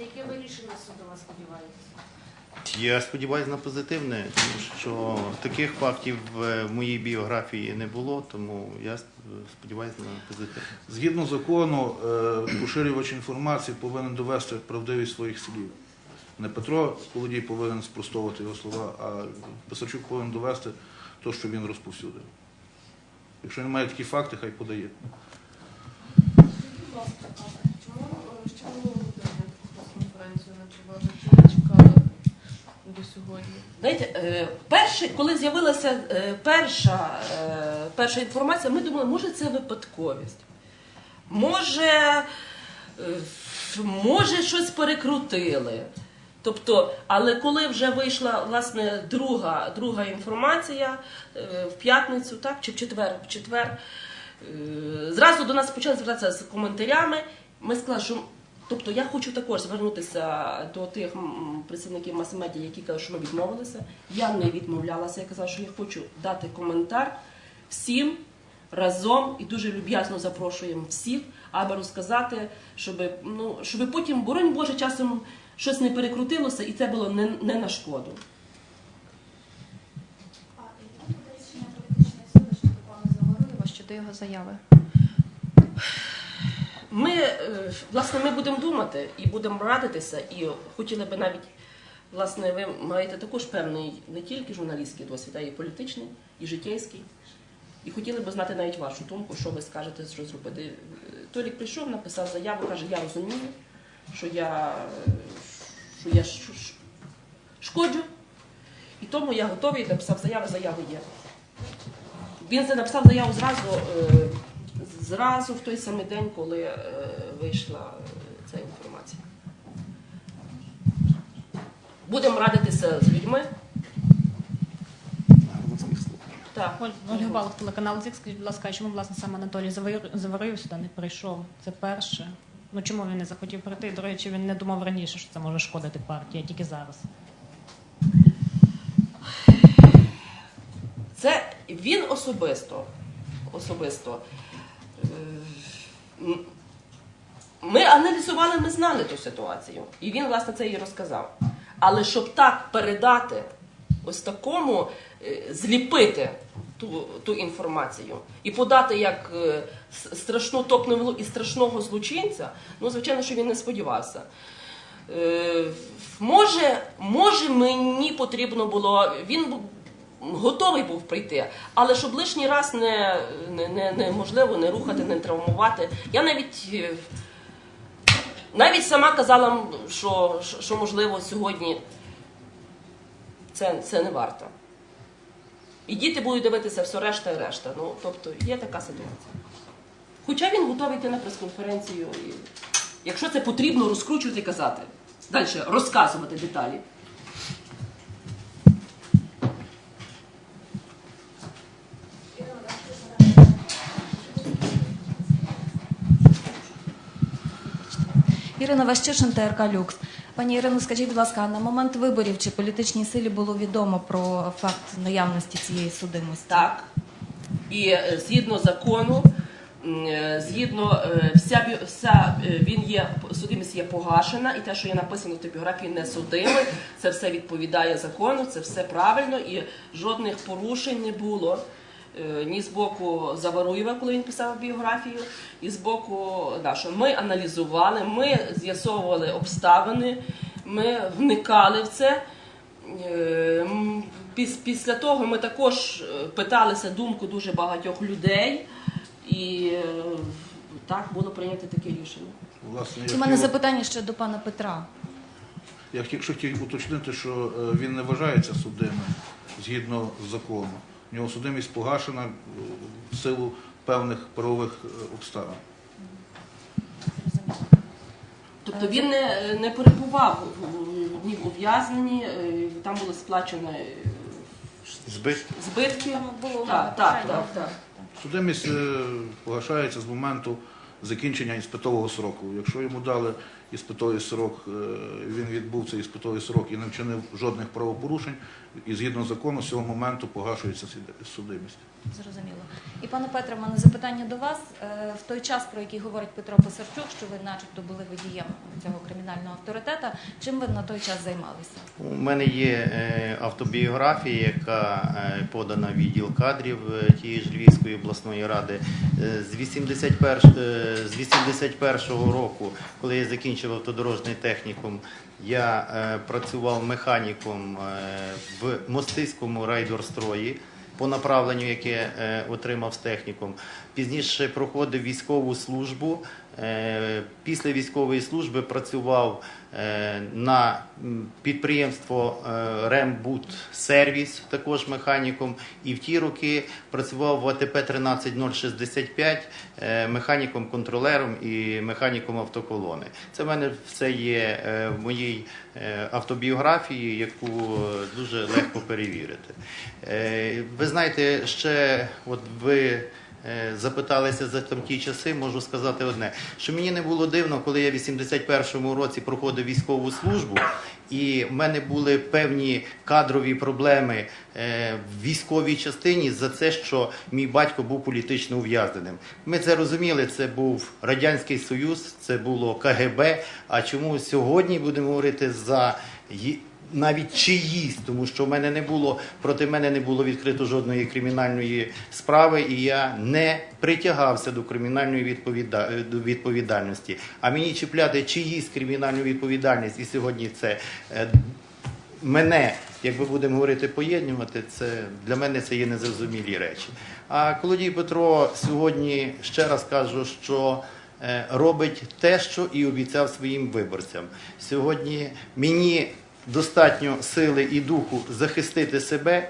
Яке ви рішення суду ви сподіваєтесь? Я сподіваюся на позитивне, тому що таких фактів в моїй біографії не було, тому я сподіваюся на позитивне. Згідно закону, е, поширювач інформації повинен довести правдивість своїх слів. Не Петро Колодій повинен спростовувати його слова, а Писарчук повинен довести те, що він розповсюдив. Якщо немає такі факти, хай подає. Будь ласка, а чому е, ще минулого тижня таку конференцію не провели? Чому чекали до сьогодні? Знаєте, е, перше, коли з'явилася е, перша, е, перша інформація, ми думали, може це випадковість. Може, може щось перекрутили. Тобто, але коли вже вийшла власне друга, друга інформація в п'ятницю, так, чи в четвер, в четвер, зразу до нас почали звертатися з коментарями. Ми сказали, що тобто я хочу також звернутися до тих представників мас-медіа, які кажуть, що ми відмовилися. Я не відмовлялася, я казала, що я хочу дати коментар всім разом і дуже люб'язно запрошуємо всіх, аби розказати, щоб, ну, щоб потім, боронь Боже, часом щось не перекрутилося, і це було не, не на шкоду. Заваруєва, щодо його заяви? Ми, е, власне, ми будемо думати і будемо радитися, і хотіли би навіть, власне, ви маєте також певний не тільки журналістський досвід, а й політичний, і життєйський. І хотіли би знати навіть вашу думку, що ви скажете, що зробити. Е, Толік прийшов, написав заяву, каже, я розумію, що я, що я шкоджу, і тому я готовий, написав заяву, заяви є. Він написав заяву зразу, е, зразу в той самий день, коли е, вийшла е, ця інформація. Будемо радитися з людьми. Так. Ольга Балах, телеканал ЗІК. Скажіть, будь ласка, чому власне саме Анатолій Заварив сюди не прийшов? Це перше. Ну чому він не захотів прийти? До речі, він не думав раніше, що це може шкодити партії, а тільки зараз. Це він особисто. особисто. Е, Ми аналізували, ми знали ту ситуацію. І він, власне, це і розказав. Але щоб так передати, ось такому, е, зліпити ту, ту інформацію і подати як е, страшну топневу і страшного злочинця, ну, звичайно, що він не сподівався. Може, може, мені потрібно було. Він готовий був прийти, але щоб лишній раз не, не, не, неможливо не рухати, не травмувати. Я навіть. е, Навіть сама казала, що, що можливо сьогодні це, це не варто. І діти будуть дивитися все решта і решта. Ну, тобто є така ситуація. Хоча він готовий йти на прес-конференцію, і, якщо це потрібно, розкручувати і казати. Далі розказувати деталі. Ірина Ващишин, ТРК Люкс. Пані Ірино, скажіть, будь ласка, на момент виборів чи політичній силі було відомо про факт наявності цієї судимості? Так. І е, згідно закону, е, згідно е, вся, вся він є судимість є погашена, і те, що є написано в типографії, не судимий, це все відповідає закону, це все правильно, і жодних порушень не було. Е, Ні з боку Заваруєва, коли він писав біографію, і з боку нашого. Ми аналізували, ми з'ясовували обставини, ми вникали в це. Е, Після того ми також е, питалися думку дуже багатьох людей, і так було прийнято таке рішення. Власне, У мене хотів- запитання ще до пана Петра. Я хотів, що хотів уточнити, що він не вважається судимим згідно закону. У нього судимість погашена е, в силу певних правових е, обставин. Тобто він не, не перебував в- ні в ув'язненні, е, там було сплачено е, Збитки. збитки. Було Так, так, так, так. Судимість погашається з моменту закінчення іспитового сроку. Якщо йому дали іспитовий срок, е, він відбув цей іспитовий срок і не вчинив жодних правопорушень, і згідно закону з цього моменту погашується судимість. Зрозуміло. І пане Петре, в мене запитання до вас. Е, В той час, про який говорить Петро Писарчук, що ви начебто були водієм цього кримінального авторитета, чим ви на той час займалися? У мене є е, автобіографія, яка е, подана відділ кадрів тієї ж Львівської обласної ради. З 81, е, з 81 року, коли я закінчив автодорожний технікум, я працював механіком в Мостиському райдорстрої по направленню, яке е, отримав з технікум. Пізніше проходив військову службу. Е, Після військової служби працював е, на підприємство е, Рембут Сервіс, також механіком. І в ті роки працював в АТП 13065 е, механіком-контролером і механіком автоколони. Це в мене все є в моїй автобіографії, яку дуже легко перевірити. Ви знаєте, ще от ви запиталися за там ті часи, можу сказати одне, що мені не було дивно, коли я в 81-му році проходив військову службу, і в мене були певні кадрові проблеми е, в військовій частині за це, що мій батько був політично ув'язненим. Ми це розуміли, це був Радянський Союз, це було КГБ. А чому сьогодні будемо говорити за навіть чиїсь, тому що в мене не було проти мене не було відкрито жодної кримінальної справи, і я не притягався до кримінальної відповіда... до відповідальності. А мені чіпляти чиїсь кримінальну відповідальність, і сьогодні це е, мене, як ми будемо говорити, поєднувати, це для мене це є незрозумілі речі. А Колодій Петро сьогодні ще раз кажу, що е, робить те, що і обіцяв своїм виборцям. Сьогодні мені достатньо сили і духу захистити себе.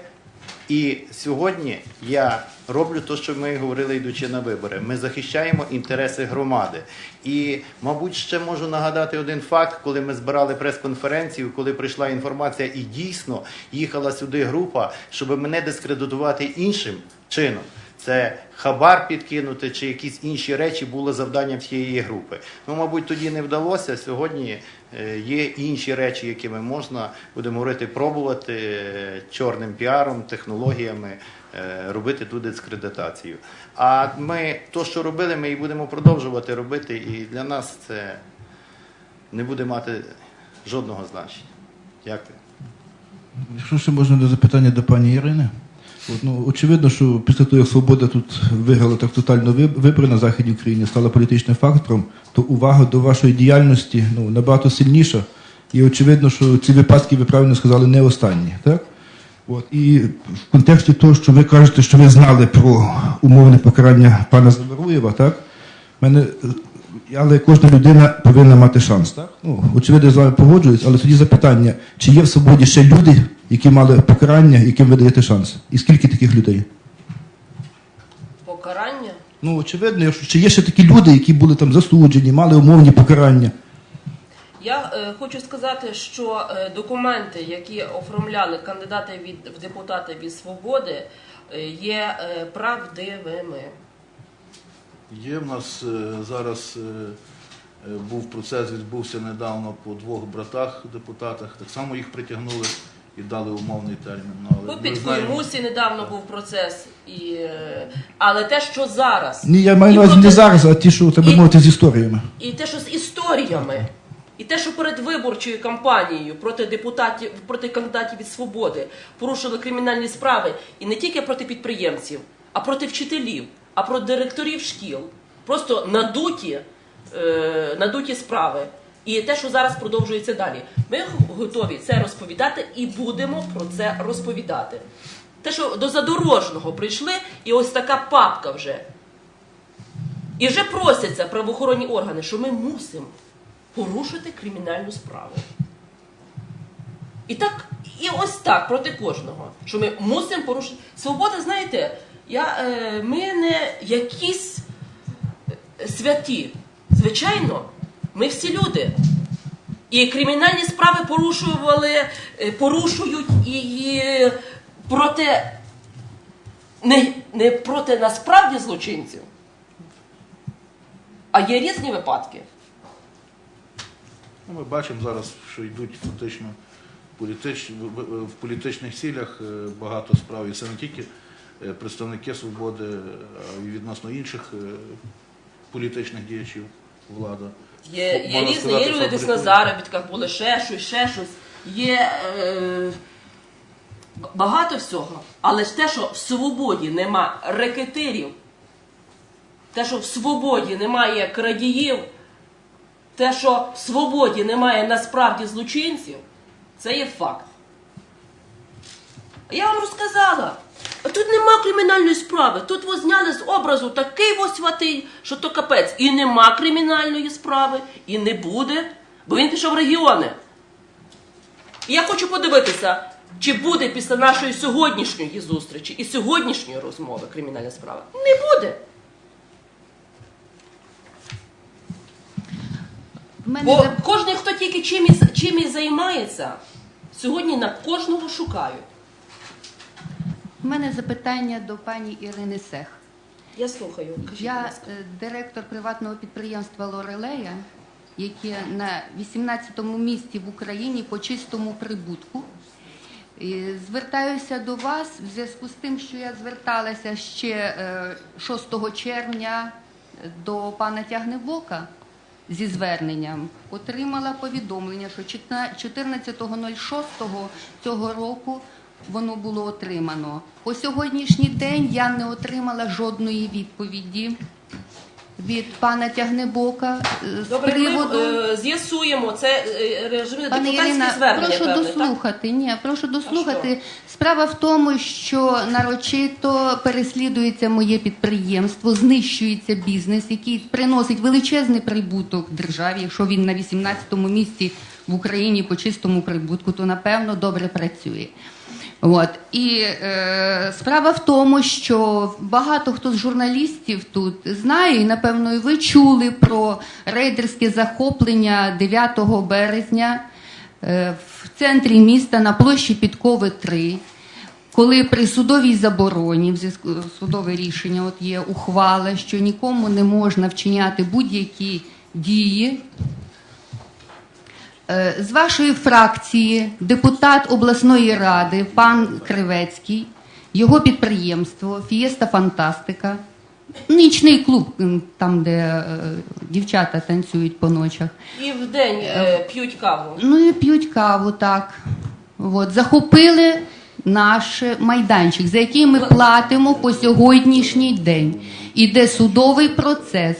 І сьогодні я роблю те, що ми говорили, йдучи на вибори. Ми захищаємо інтереси громади. І, мабуть, ще можу нагадати один факт, коли ми збирали прес-конференцію, коли прийшла інформація, і дійсно їхала сюди група, щоб мене дискредитувати іншим чином. Це хабар підкинути чи якісь інші речі було завданням цієї групи. Ну, мабуть, тоді не вдалося. Сьогодні є інші речі, якими можна, будемо говорити, пробувати е, чорним піаром, технологіями е, робити ту дискредитацію. А ми то, що робили, ми і будемо продовжувати робити. І для нас це не буде мати жодного значення. Дякую. Якщо ще можна до запитання до пані Ірини. От, ну, очевидно, що після того, як Свобода тут виграла так тотально вибори на Західній Україні, стала політичним фактором, то увага до вашої діяльності ну, набагато сильніша. І очевидно, що ці випадки, ви правильно сказали, не останні. Так? От, і в контексті того, що ви кажете, що ви знали про умовне покарання пана Заваруєва, так? Мене, але кожна людина повинна мати шанс. Так? Ну, очевидно, я з вами погоджуюсь, але тоді запитання, чи є в свободі ще люди, які мали покарання, яким ви даєте шанс? І скільки таких людей? Покарання. Ну, очевидно, чи є ще такі люди, які були там засуджені, мали умовні покарання? Я е, хочу сказати, що е, документи, які оформляли кандидати від в депутати від свободи, е, є е, правдивими. Є в нас е, зараз е, е, був процес, відбувся недавно по двох братах депутатах. Так само їх притягнули і дали умовний термін. Ну, але По ми знаємо- Підхуймусі недавно був процес, і, е, але те, що зараз, Ні, я маю І на увазі не проти- зараз, а ті, що так би І- мовити, з історіями. і те, що з історіями, і те, що перед виборчою кампанією проти депутатів, проти кандидатів від свободи порушили кримінальні справи і не тільки проти підприємців, а проти вчителів, а проти директорів шкіл. Просто надуті, е, надуті справи. І те, що зараз продовжується далі. Ми готові це розповідати і будемо про це розповідати. Те, що до задорожного прийшли, і ось така папка вже. І вже просяться правоохоронні органи, що ми мусимо порушити кримінальну справу. І так, і ось так проти кожного, що ми мусимо порушити. Свобода, знаєте, я, е, ми не якісь е, святі. Звичайно, ми всі люди. І кримінальні справи порушували, е, порушують і проти не, не проти насправді злочинців, а є різні випадки. Ну, ми бачимо зараз, що йдуть фактично політич... в- політичних цілях е, багато справ. І це не тільки е, представники свободи е, і відносно інших політичних діячів влада. Є, є Можна різні, сказати, є люди десь на фабрикують. заробітках, були ще щось, ще щось. Є е, багато всього. Але ж те, що в свободі нема рекетирів, те, що в свободі немає крадіїв, те, що в свободі немає насправді злочинців, це є факт. Я вам розказала. Тут нема кримінальної справи. Тут ви зняли з образу такий ось святий, що то капець. І нема кримінальної справи, і не буде, бо він пішов в регіони. І я хочу подивитися, чи буде після нашої сьогоднішньої зустрічі і сьогоднішньої розмови кримінальна справа. Не буде. Мене Бо зап- кожен, хто тільки чим і, чим і займається, сьогодні на кожного шукають. В мене запитання до пані Ірини Сех. Я слухаю. Кажіть, будь Я ласка. е, директор приватного підприємства Лорелея, яке на 18-му місці в Україні по чистому прибутку. І Звертаюся до вас в зв'язку з тим, що я зверталася ще е, 6 червня до пана Тягнебока зі зверненням. Отримала повідомлення, що 14.06 цього року воно було отримано. По сьогоднішній день я не отримала жодної відповіді від пана Тягнебока е, з Добре, приводу. ми е, з'ясуємо. Це е, режим Ірина, звернення. прошу певне, так? дослухати. Ні, прошу дослухати. Справа в тому, що нарочито переслідується моє підприємство, знищується бізнес, який приносить величезний прибуток державі. Якщо він на 18-му місці в Україні по чистому прибутку, то напевно добре працює. От і е, справа в тому, що багато хто з журналістів тут знає, і напевно, і ви чули про рейдерське захоплення 9 березня е, в центрі міста на площі Підкови 3, коли при судовій забороні, судове рішення, от є ухвала, що нікому не можна вчиняти будь-які дії. Е, З вашої фракції депутат обласної ради пан Кривецький, його підприємство Фієста Фантастика, нічний клуб, там, де е, дівчата танцюють по ночах. І в день е, п'ють каву. Ну і п'ють каву, так. От, захопили наш майданчик, за який ми платимо по сьогоднішній день. Іде судовий процес.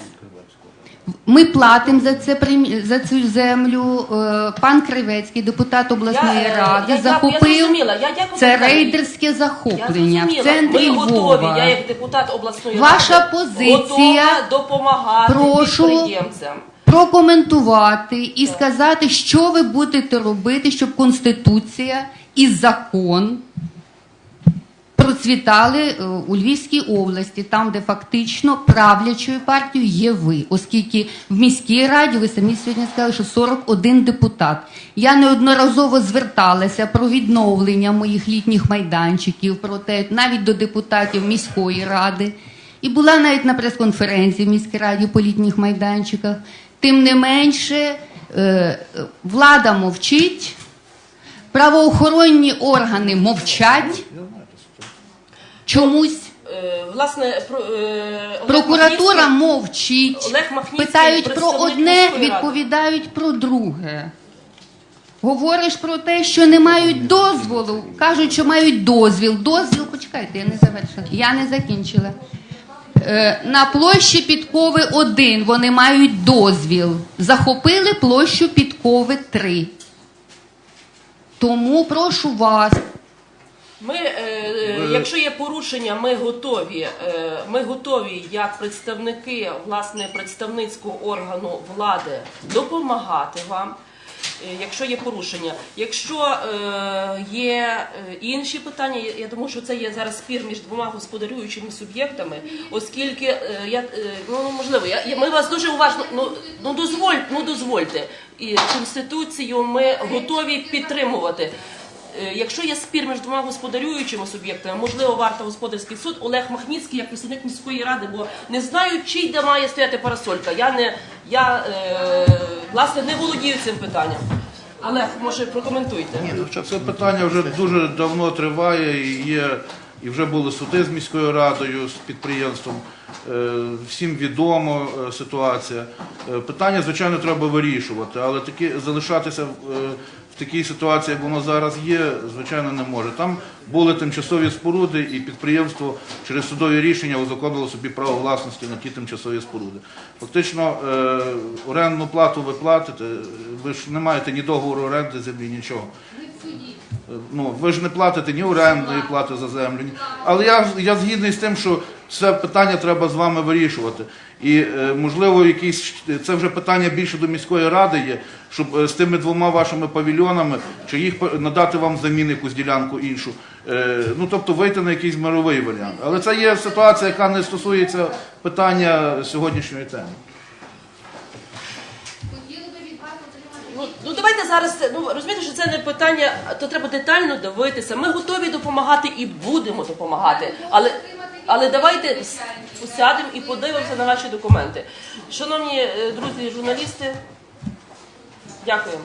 Ми платимо за це за цю землю. Е, Пан Кривецький, депутат обласної Я, е, ради, я, я, я захопив. Я це рейдерське Я захоплення в центрі Ми готові. Я як депутат обласної Ваша ради позиція. допомагати Прошу. підприємцям. прокоментувати і сказати, що ви будете робити, щоб Конституція і закон процвітали е, у Львівській області, там, де фактично правлячою партією є ви, оскільки в міській раді ви самі сьогодні сказали, що 41 депутат. Я неодноразово зверталася про відновлення моїх літніх майданчиків, про те, навіть до депутатів міської ради. І була навіть на прес-конференції в міській раді по літніх майданчиках. Тим не менше, е, влада мовчить, правоохоронні органи мовчать. Чомусь Е, Власне, про, е, прокуратура мовчить. Олег Махніцький, Питають про одне, відповідають про друге. Говориш про те, що не мають дозволу. Кажуть, що мають дозвіл. Дозвіл, почекайте, я не завершила. Я не закінчила. Е, на площі Підкови 1 вони мають дозвіл. Захопили площу Підкови 3. Тому прошу вас, Ми, якщо є порушення, ми готові. е, Ми готові як представники власне представницького органу влади допомагати вам. е, Якщо є порушення, якщо е, є е, інші питання, я- думаю, що це є зараз спір між двома господарюючими суб'єктами, оскільки е, я е, ну можливо, я ми вас дуже уважно ну, ну дозволь, ну дозвольте, і конституцію ми готові підтримувати. Е, Якщо є спір між двома господарюючими суб'єктами, можливо, варто господарський суд Олег Махніцький, як представник міської ради, бо не знаю, чий де має стояти парасолька. Я не я е, власне не володію цим питанням. Олег, може прокоментуйте. Ні, ну, Це питання вже дуже давно триває і є і вже були суди з міською радою, з підприємством. Е, Всім відомо е, ситуація. Питання, звичайно, треба вирішувати, але таки залишатися такій ситуації, як воно зараз є, звичайно, не може. Там були тимчасові споруди, і підприємство через судові рішення узаконило собі право власності на ті тимчасові споруди. Фактично, е, орендну плату ви платите, ви ж не маєте ні договору оренди землі, нічого. Ну, ви ж не платите ні орендної плати за землю. Але я, я згідний з тим, що це питання треба з вами вирішувати. І е, можливо, якісь це вже питання більше до міської ради є, щоб е, з тими двома вашими павільйонами, чи їх надати вам замін якусь ділянку іншу. Е, ну тобто вийти на якийсь мировий варіант. Але це є ситуація, яка не стосується питання сьогоднішньої теми. Ну давайте зараз ну розумієте, що це не питання, то треба детально дивитися. Ми готові допомагати і будемо допомагати. Але, але давайте сядемо і подивимося на ваші документи. Шановні е, друзі, журналісти, дякуємо.